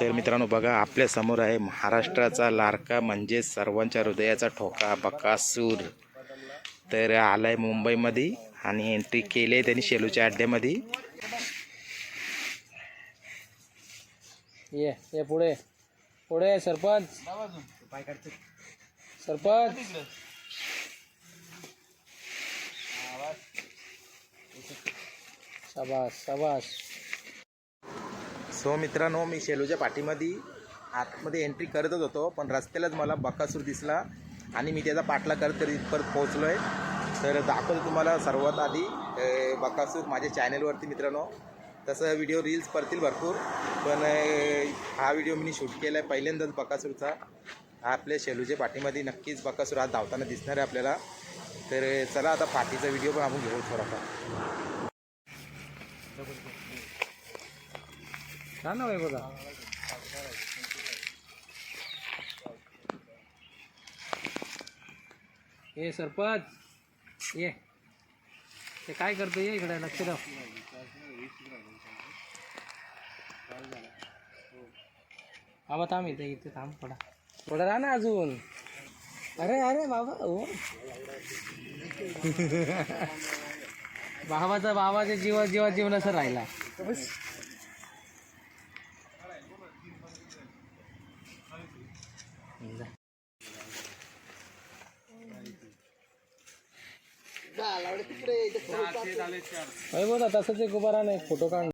तर मित्रांनो बघा आपल्यासमोर आहे महाराष्ट्राचा लारका म्हणजे सर्वांच्या हृदयाचा ठोका बकासूर. तर आलाय मुंबईमध्ये आणि एंट्री केली आहे त्यांनी शेलूच्या अड्ड्यामध्ये. ये ये पुढे. पुढे सरपंच. सरपंच. शाबास शाबास. सो मित्रांनो मी शेलूच्या पाठीमध्ये आतमध्ये एंट्री करतच होतो पण रस्त्यालाच मला बकासूर दिसला आणि मी त्याचा पाठला करत तरी परत पोहोचलो आहे तर दाखवतो तुम्हाला सर्वात आधी बकासूर माझ्या चॅनलवरती मित्रांनो. तसं व्हिडिओ रील्स पडतील भरपूर पण हा व्हिडिओ मी शूट केला आहे पहिल्यांदाच बकासूरचा. हा आपल्या शेलूच्या पाठीमध्ये नक्कीच बकासूर आज धावताना दिसणार आहे आपल्याला. तर चला आता पाठीचा व्हिडिओ पण आपण घेऊ थोडाफार. छान आहे बघा ये सरपंच. ये. ते काय करतो? ये इकडे लक्ष द्या. बाबा थांब इथे इथे थांब थोडा. थोडा राहा ना अजून. अरे अरे बाबा हो. बाबाचा बाबाच्या जीवा जीवा जीवन असं राहिला बोला तसंच एक उभा राहा एक फोटो काढ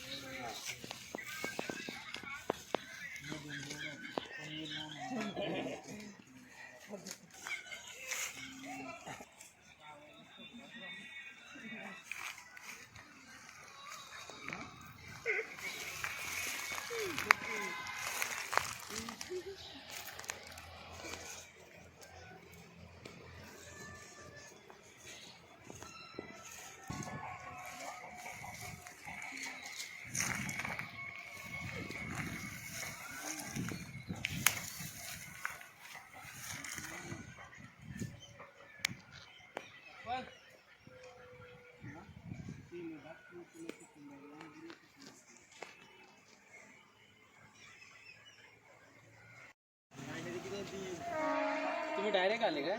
तुम्ही डायरेक्ट आले का?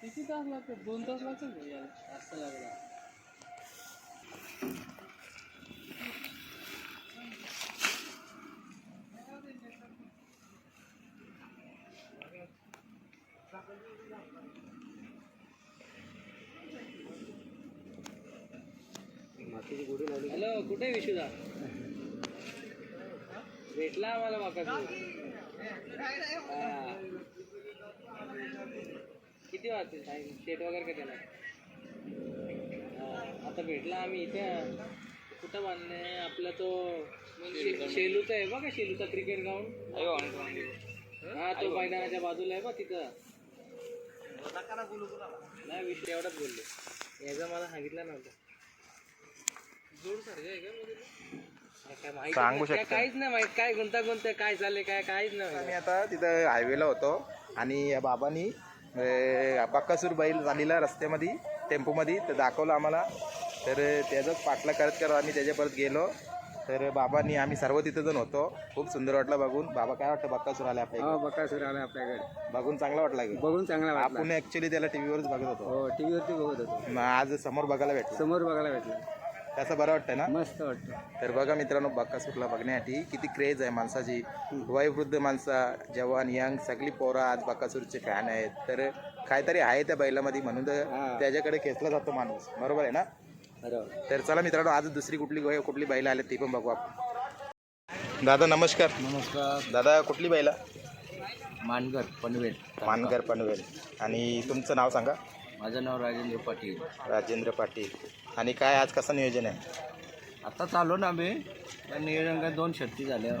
किती तास लागतात? दोन तास लागतात का यायला? असं लागला. हॅलो कुठे विशुदा? भेटला आम्हाला माका किती वाजतील टाईम शेट वगैरे का त्याला हा, आता भेटला आम्ही इथे. कुठं बांधले आपला तो शेलूचा आहे बघा शेलूचा क्रिकेट ग्राउंड हा तो मैदानाच्या बाजूला आहे बघ तिथं. नाही विषय एवढाच बोलले. याचा मला सांगितलं नव्हतं? काय सांगू नाही. काय- शकता. काहीच नाही माहीत. काय गुंतागुंत काय चाललंय काय काहीच नाही आता तिथं हायवेला होतो. आणि या बाबांनी बक्कासूर बैल झालेला रस्त्यामध्ये टेम्पोमध्ये तर दाखवलं आम्हाला. तर त्याचाच पाठला करत करत आम्ही त्याच्या परत गेलो. तर बाबांनी आम्ही सर्व तिथं जण होतो. खूप सुंदर वाटलं बघून. बाबा काय वाटतं बक्कासूर आले आपल्या हो बकासूर आला आपल्याकडे. बघून चांगला वाटला की? बघून चांगला वाटला. आपण ऍक्च्युली त्याला टीव्हीवरच बघत होतो. हो टीव्ही वरती बघत होतो. आज समोर बघायला भेटला. समोर बघायला भेटला. त्याचं बरं वाटतं ना? मस्त वाटतं. तर बघा मित्रांनो बक्कासूरला बघण्यासाठी. किती क्रेज आहे माणसाची. वयोवृद्ध माणसं जवान यंग सगळी पोरं आज बक्कासूरचे फॅन आहेत. तर काहीतरी आहे त्या बैलामध्ये म्हणून तर. त्याच्याकडे खेचला जातो माणूस. बरोबर आहे ना? बरोबर. तर चला मित्रांनो आज दुसरी कुठली कुठली बैल आले ती पण बघू आपण. दादा नमस्कार. नमस्कार. दादा कुठली बैला? मानगर पनवेल मानकर पनवेल. आणि तुमचं नाव सांगा? माझं नाव राजेंद्र पाटील. राजेंद्र पाटील. आणि काय आज कसं नियोजन आहे? आता चालू ना आम्ही. पण नियोजन काय दोन शर्ती झाल्या.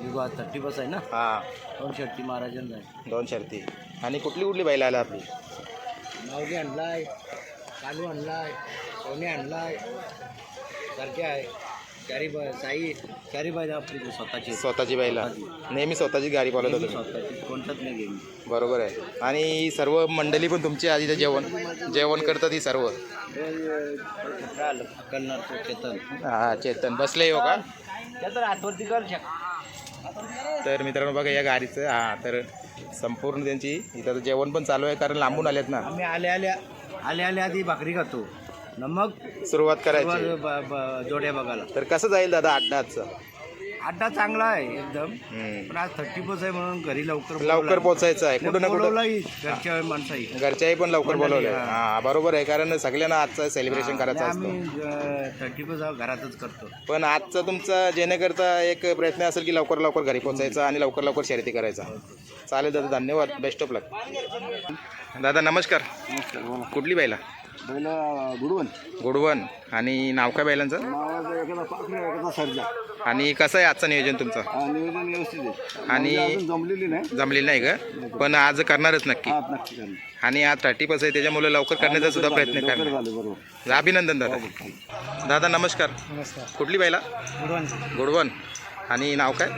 विवाह थर्टी बस आहे ना? हां. दोन शर्ती महाराजन जाय दोन शर्ती. आणि कुठली कुठली बैल आला आपली? माऊली आणलाय कालू आणलाय सोने आणलाय सारखे आहे. चारी बाय साई चारी बाय आपली स्वतःची. स्वतःची बैला नेहमी स्वतःची गाडी बोलत नेहमी होतो. स्वतःची. कोणताच नाही गेम बरोबर आहे. आणि ही सर्व मंडळी पण तुमची आधी जेवण जेवण करतात ही सर्व. करणार तो चेतन हा चेतन. बसले हो का? चेतन हातवरती कर तर मित्रांनो बघा या गाडीचं हा तर संपूर्ण त्यांची इथं आता जेवण पण चालू आहे कारण लांबून आलेत ना. आम्ही आल्या आल्या आल्या आल्या आधी भाकरी खातो. न मग सुरुवात करायची. ब- ब- ब- जोड्या बघायला. तर कसं जाईल दादा आजचा अड्डा चांगला आहे एकदम. पण आज थर्टी बस आहे म्हणून घरी लवकर लवकर पोचायचं आहे. कुठं ना कुठं बोलवलाही घरच्या माणसाही. घरच्याही पण लवकर मंडळी, बोलवलंय. हा. बरोबर आहे. कारण सगळ्यांना आजचं सेलिब्रेशन करायचं असतं. आम्ही थर्टी बस घरातच करतो. पण आजचा तुमचा जेणेकरता एक प्रयत्न असेल की लवकर लवकर घरी पोहोचायचा आणि लवकर लवकर शर्यती करायचा. चालेल दादा धन्यवाद. बेस्ट ऑफ लक दादा नमस्कार. कुठली बैला गुडवन गुडवन आणि नाव काय बैलांचं? एखादा पाखरे एखादा सर्जा. आणि कसं आहे आजचं नियोजन तुमचं? नियोजन व्यवस्थित आहे. आणि अजून जमलेली नाही. जमलेलं नाही का? पण आज करणारच नक्की. हा नक्की करणार. आणि आज थर्टी पर्सेंट आहे त्याच्यामुळे लवकर करण्याचा सुद्धा प्रयत्न करणार. झालं बरोबर. अभिनंदन दादा. दादा नमस्कार. नमस्कार. कुठली बैला? गुडवान गुडवन आणि नाव काय?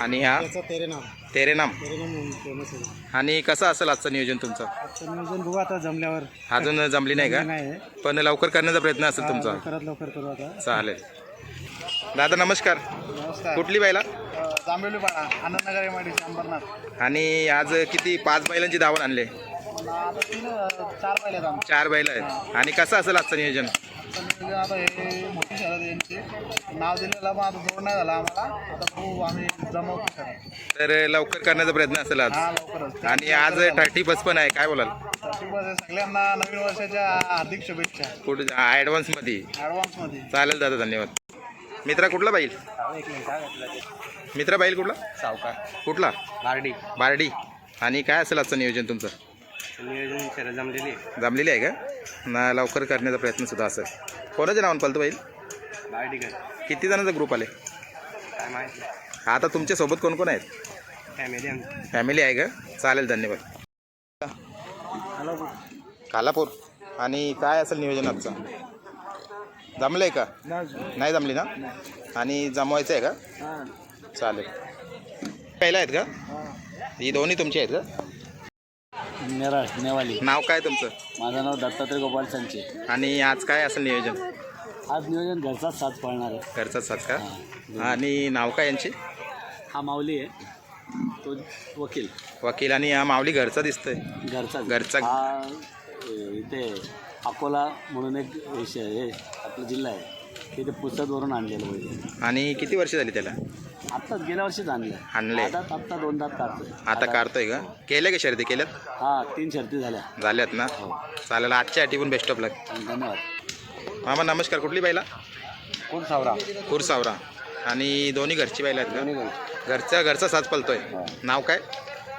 आणि हा? तेरे नाव. तेरे नाम. तेरे नाव फेमस आहे. आणि कसं असेल आजचं नियोजन तुमचं? आजचं नियोजन बघू आता जमल्यावर. अजून जमली नाही का? नाही पण लवकर करण्याचा प्रयत्न असेल तुमचा. लवकरात लवकर करू आता. चालेल. दादा नमस्कार. नमस्कार. कुठली बैला Jambheli Pada Anandnagar M I D Ambernath. आणि आज किती? पाच बैलांची धावण आणले. आता तीन चार पाहिले आमचे. चार बैल आहेत. आणि कसं असेल आजचं नियोजन? आता हे मोठी शहरात यांची नाव दिलेलं मग आता जोड नाही झाला आम्हाला. आता खूप आम्ही जमवतो सर तर लवकर करण्याचा प्रयत्न असेल आज. हा लवकरच. आणि आज थर्टी बस पण आहे काय बोलाल? ठीक आहे सगळ्यांना नवीन वर्षाच्या हार्दिक शुभेच्छा. कुठे ॲडव्हान्समध्ये ॲडव्हान्समध्ये चालेल दादा धन्यवाद. मित्रा कुठला बैल? एक मिनिट मित्रा बैल कुठला? सावकार. कुठला? बारडी. बारडी. आणि काय असेल आजचं नियोजन तुमचं? नियोजन जमलेली जमलेली आहे का? ना लवकर करण्याचा प्रयत्न सुद्धा असेल कोणाच्या नावानं पलतो बैल किती जणांचा ग्रुप आले? आता तुमच्यासोबत कोण कोण आहेत? फॅमिली फॅमिली आहे का? चालेल धन्यवाद. कालापूर आणि काय असेल नियोजन आजचं? जमलं आहे का? नाही जमली. ना? आणि जमवायचं आहे का? चालेल. पहिला आहेत का? ही दोन्ही तुमची आहेत का? नेराळ नेवाली. नाव काय तुमचं? माझं नाव दत्तात्रय गोपाल संचे. आणि आज काय असेल नियोजन? आज नियोजन घरचाच साथ पळणार आहे. घरचाच साच का? आणि नाव काय यांची? हा माऊली आहे. तो वकील. वकील आणि हा माऊली घरचा दिसतोय. घरचा घरचा. हा इथे अकोला म्हणून एक विषय हे आपला जिल्हा आहे. तिथे पुस्तकवरून आणलेलं पाहिजे आणि किती वर्ष झाली त्याला? आत्ताच गेल्या वर्षीच आणलं. आणलंय. आता आत्ता दोन दात काढतोय. आता काढतोय का? केल्या का शर्दी? केल्यात? हा तीन शर्ती झाल्या. झाल्यात ना? चालेल आजच्या आठी पण बेस्ट ऑफ लक आणि धन्यवाद. मामा नमस्कार. कुठली बैला कोण सावरा? कुरसावरा आणि दोन्ही घरची बैला आहेत का? घरचा. घरचा साज पलतोय. नाव काय?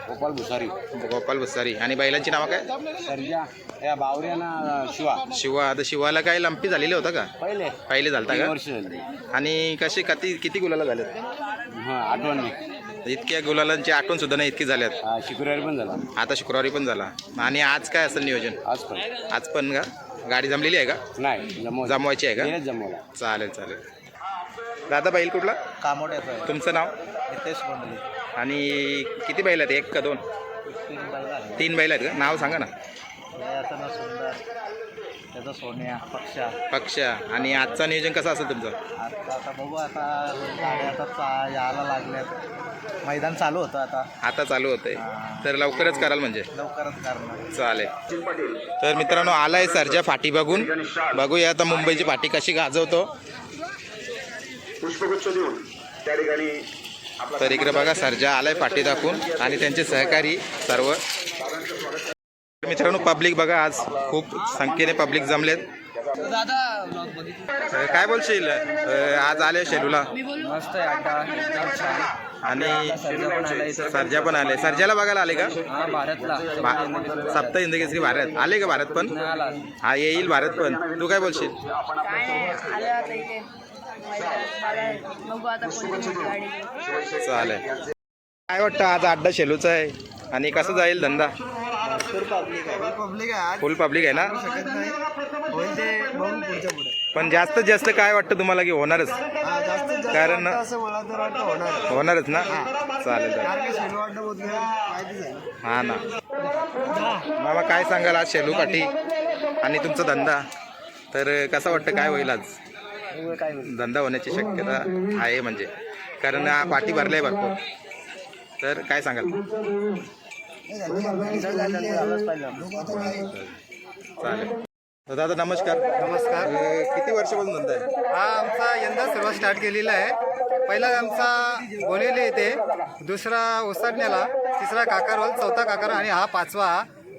गोपाल भुसारी. गोपाल भुसारी. आणि बैलांची नावं काय? सर्जा. या बावऱ्याना शिवा. शिवा. आता शिवाला काय लंपी झालेले होता का? पहिले. पहिले झालता तीन का वर्ष झाली. आणि कशी किती किती गुलाला झाल्यात हा आठवण नाही. इतक्या गुलालांची आठवण सुद्धा नाही इतकी झाल्यात. हा शुक्रवारी पण झाला. आता शुक्रवारी पण झाला. आणि आज काय असेल नियोजन? आज पण. आज पण का? गाडी जमलेली आहे का? नाही जमव जमवायची आहे का? जमवला चालेल चालेल. दादा बैल कुठला? कामोड्याचं तुमचं नाव? नितेश कोंडली. आणि किती बैल आहेत? एक का दोन? तीन बैल तीन बैल आहेत का? नाव सांगा ना. सुंदर त्याचा सोन्या पक्षा. पक्षा आणि आजचा नियोजन कसं असेल तुमचं? आता आता बघू आता गाड्या आता चा- यायला लागल्यात मैदान चालू होतं आता आता चालू होतंय. तर लवकरच कराल म्हणजे? लवकरच करणार चालेल. तर मित्रांनो आलाय सरच्या फाटी बघून. बघूया आता मुंबईची फाटी कशी गाजवतो. पुष्पगुच्छ देऊन त्या ठिकाणी तर इकडे बघा सर्जा आलाय फाटी दाखवून आणि त्यांचे सहकारी सर्व. मित्रांनो पब्लिक बघा आज खूप संख्येने पब्लिक जमलेत. काय बोलशील? आज आले शेलूला. मस्त आणि सर्जा पण आले. सर्जाला बघायला आले का? हा भारतला भा- सप्त हिंद केसरी भारत. आले का भारत पण? हा येईल भारत पण. तू काय बोलशील? बघू आता कोणती गाडी चालेल. काय वाटतं आज अड्डा शेलूचा आहे? आणि कसं जाईल धंदा? पब्लिक आहे फुल पब्लिक आहे ना? शकत नाही होईल ते पुढच्या पुढे पण जास्तीत जास्त काय वाटतं तुम्हाला की होणारच? हा जास्तीत जास्त कारण- वाटतं असं मला तर वाटतं होणार होणारच ना? चालेल चालेल. कारण की बोलतो माहितीच आहे ना. हा ना. मामा काय सांगाल आज शेलू पाठी आणि तुमचा धंदा? तर कसं वाटतं? काय होईल आज? धंदा होण्याची शक्यता आहे म्हणजे. कारण पाठी भरलाय भरपूर. तर काय सांगाल? चालेल. तर दादा नमस्कार. नमस्कार. किती वर्षापासून धंदा आहे? हा आमचा यंदा सर्व स्टार्ट केलेला आहे. पहिला आमचा बोलेले येते दुसरा ओसाडण्याला तिसरा काकारवाल चौथा काकार आणि हा पाचवा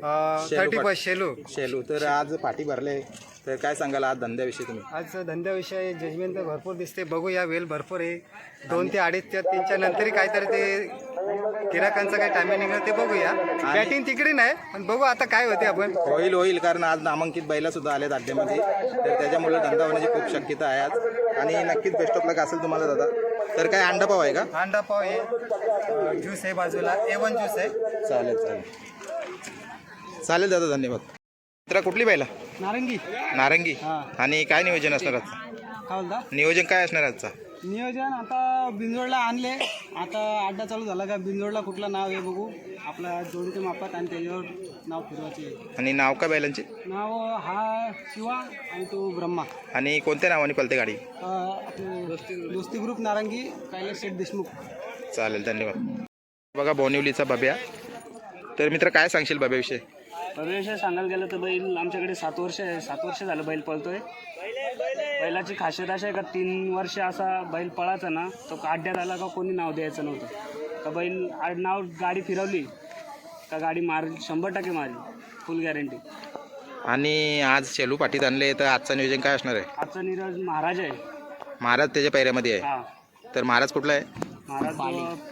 थर्टी पाट- फर्स्ट शेलू. शेलू. तर आज पाठी भरले. तर काय सांगाल आज धंद्याविषयी तुम्ही? आज धंद्याविषयी जजमेंट तर भरपूर दिसते. बघूया वेल भरपूर आहे. दोन ते अडीच ते तीनच्या नंतरही काहीतरी ते गिराकांचं काही टायमिंग निघणार ते बघूया. बॅटिंग तिकडे नाही पण बघू आता काय होते आपण. होईल होईल कारण आज नामांकित बैला सुद्धा आले अड्ड्यामध्ये. तर त्याच्यामुळे धंदा होण्याची खूप शक्यता आहे आज. आणि नक्कीच बेस्ट ऑफ लक असेल तुम्हाला दादा. तर काय अंडा पाव आहे का? अंडा पाव आहे. ज्यूस आहे बाजूला. ए वन ज्यूस आहे. चालेल चालेल. चालेल दादा धन्यवाद. मित्रा कुठली बैला नारंगी. नारंगी. हा. आणि काय नियोजन असणार आजचं काय बोलता? नियोजन काय असणार आजचा? नियोजन आता बिंजोडला आणले. आता अड्डा चालू झाला का बिंजोडला कुठलं नाव आहे बघू. आपला जोडीच्या मापात आणि त्याच्यावर नाव फिरवायचे. आहे. आणि नाव काय बैलांचे नाव हा शिवा आणि तो ब्रह्मा. आणि कोणत्या नावाने पलते गाडी? अं, आपले दोस्ती ग्रुप नारंगी कैलास शेठ देशमुख. चालेल धन्यवाद. बघा बोनिवलीचा बब्या. तर मित्र काय सांगशील बब्याविषयी? प्रवेश सांगायला गेलं तर बैल आमच्याकडे सात वर्ष सात वर्ष झालं बैल पळतोय. बैलाची खासियत अशी आहे का तीन वर्ष असा बैल पळायचा ना तो अड्ड्यात आला का कोणी नाव द्यायचं नव्हतं. का बैल नाव गाडी फिरवली का गाडी मार शंभर टक्के मारली. फुल गॅरंटी आणि आज शेलू पाठीत आणले तर आजचं नियोजन काय असणार आहे? आजचा नीरज महाराज आहे. महाराज त्याच्या पैऱ्यामध्ये आहे. हा. तर महाराज कुठला आहे? महाराज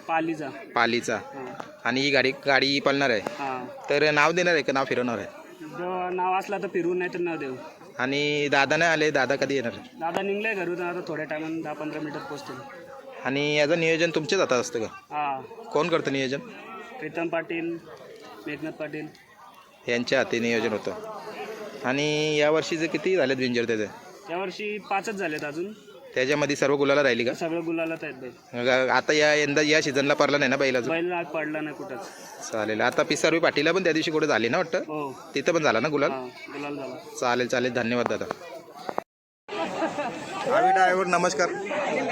पालीचा. पालीचा. हा. आणि ही गाडी गाडी पळणार आहे. हा. तर नाव देणार आहे का? नाव फिरवणार आहे? जो नाव असला तर फिरवून नाही तर न देऊ. आणि दादा नाही आले? दादा कधी येणार आहे? दादा निघलाय घरून आता थोड्या टायमानं दहा पंधरा मिनिटात पोचतो आणि याचं नियोजन तुमच्याच हातात असतं का? हा. कोण करतं नियोजन? प्रीतम पाटील मेघनाथ पाटील. यांच्या हाती नियोजन होतं. आणि या वर्षीचे किती झालेत विंजर त्याचे? यावर्षी पाचच झालेत अजून. त्याच्यामध्ये सर्व गुलाला राहिली का? सगळं गुलालात आहेत बैल मग आता या यंदा या सीझनला पडला नाही ना बैलाचं बैल आज पडला नाही कुठंच. चालेल. आता पिसारवी पाटीला पण त्या दिवशी कुठे झाली ना वाटतं? हो. तिथं पण झाला ना गुलाल? हा गुलाल झाला. चालेल चालेल. धन्यवाद दादा. आम्ही ड्रायव्हर नमस्कार.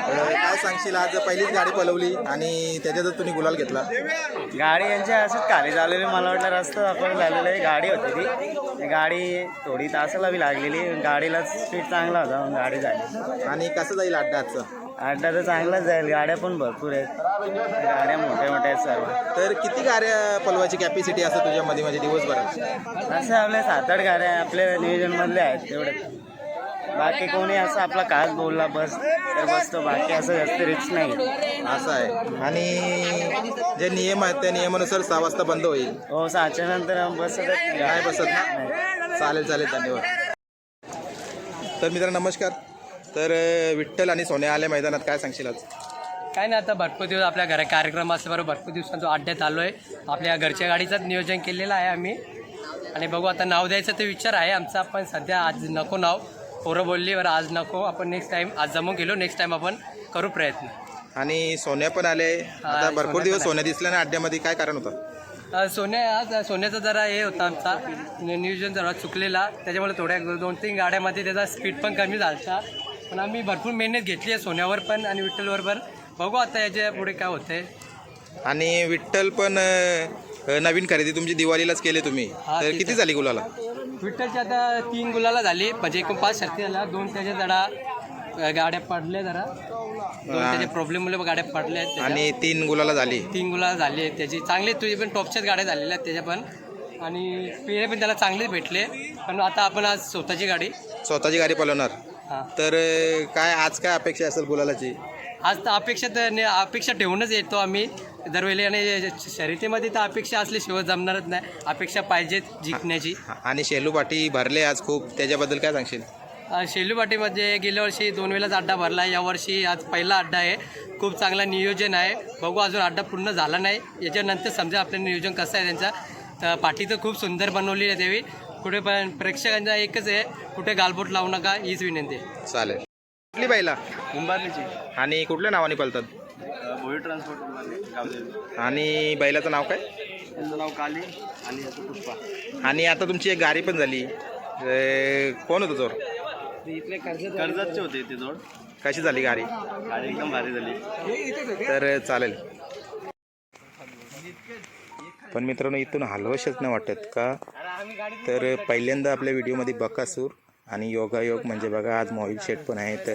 काय सांगशील? आज पहिलीच गाडी पलवली आणि त्याच्यातच तुम्ही गुलाल घेतला. गाडी यांची असंच खाली झालेली मला वाटलं रस्ता दाखवून झालेलं आहे. गाडी होती ती. गाडी थोडी तासाला बी लागलेली गाडीला स्पीड चांगला होता मग गाडी झाली. आणि कसं जाईल अड्डा आजचा अड्डा तर चांगलाच जाईल. गाड्या पण भरपूर आहेत. गाड्या मोठ्या मोठ्या आहेत सर्व. तर किती गाड्या पलवायची कॅपॅसिटी असं तुझ्यामध्ये? म्हणजे दिवसभरात? असं आपल्या सात आठ गाड्या आपल्या नियोजनमधल्या आहेत. तेवढे बाकी कोणी असं आपला काच बोलला बस तर बसतो बाकी असं जास्त रिक्स नाही. असं आहे. आणि जे नियम आहेत त्या नियमानुसार सहा वाजता बंद होईल. हो सहाच्या नंतर बसत नाही बसत ना? चालेल चालेल धन्यवाद. तर मित्रांनो नमस्कार. तर विठ्ठल आणि सोन्या आल्या मैदानात. काय सांगशील आज? काय नाही आता भरपूर दिवस आपल्या घरा कार्यक्रम असल्याबरोबर भरपूर दिवसांचा अड्ड्यात आलो आहे आपल्या घरच्या गाडीचंच नियोजन केलेलं आहे आम्ही. आणि बघू आता नाव द्यायचं ते विचार आहे आमचा पण सध्या आज नको नाव. पोरं बोलली बरं आज नको आपण नेक्स्ट टाईम आज जमून गेलो नेक्स्ट टाईम आपण करू प्रयत्न. आणि सोन्या पण आले. आता भरपूर दिवस सोन्या दिसल्या ना अड्ड्यामध्ये काय कारण होतं? अ, सोन्या आज सोन्याचा जरा हे होता आमचा नियोजन जरा चुकलेला त्याच्यामुळे थोड्या दोन तीन गाड्यामध्ये त्याचा स्पीड पण कमी झाला पण आम्ही भरपूर मेहनत घेतली आहे सोन्यावर पण आणि विठ्ठलवर पण. बघू आता याच्यापुढे काय होतंय. आणि विठ्ठल पण अं, नवीन खरेदी तुमची दिवाळीलाच केली तुम्ही. हा, तर किती. झाली गुलाला? विठ्ठलच्या आता तीन गुलाला झाली. म्हणजे एकूण पाच शर्ती झाल्या दोन त्याच्या जरा गाड्या पडल्या जरा. दोन त्याच्या प्रॉब्लेममुळे गाड्या पडल्या आहेत त्याच्या. आणि तीन गुलाला झाली. तीन गुलाल झाली आहेत त्याची. चांगली तुझी पण टॉपच्याच गाड्या झालेल्या आहेत त्याच्या पण. आणि पेरे पण त्याला चांगलेच भेटले. पण आता आपण आज स्वतःची गाडी. स्वतःची गाडी पळवणार हां. तर अं, काय आज काय अपेक्षा असेल गुलालाची? आज तर अपेक्षा तर ने- अपेक्षा ठेवूनच येतो आम्ही. दरवेळी आणि शर्यतीमध्ये तर अपेक्षा असल्याशिवाय जमणारच नाही. अपेक्षा पाहिजेत जिंकण्याची. आणि शेलू पाटी भरले आज खूप. त्याच्याबद्दल काय सांगशील? शेलूपाटीमध्ये गेल्या वर्षी दोन वेळाच अड्डा भरला आहे. यावर्षी आज पहिला अड्डा आहे. खूप चांगला नियोजन आहे. बघू अजून अड्डा पूर्ण झाला नाही. याच्यानंतर समजा आपलं नियोजन कसं आहे त्यांचा. तर पाठी तर खूप सुंदर बनवली आहे त्यावेळी. कुठे पण प्रेक्षकांचा एकच आहे. कुठे गालबोट लावू नका हीच विनंती आहे. चालेल. कुठली बैला कुंभारलीची. आणि कुठल्या नावाने पळतात? भोई ट्रान्सपोर्ट आणि बैलाचं नाव काय? त्यांचं नाव काली आणि याचं पुष्पा. आणि आता तुमची एक गाडी पण झाली. कोण होतं चोर कर्जतचे होते ते जोड. कशी झाली गाडी? गाडी एकदम भारी झाली. तर चालेल. पण मित्रांनो इथून हलवशच नाही वाटत का? तर पहिल्यांदा आपल्या व्हिडिओमध्ये बकासूर आणि योगायोग म्हणजे बघा आज मोहित शेठ पण आहेत.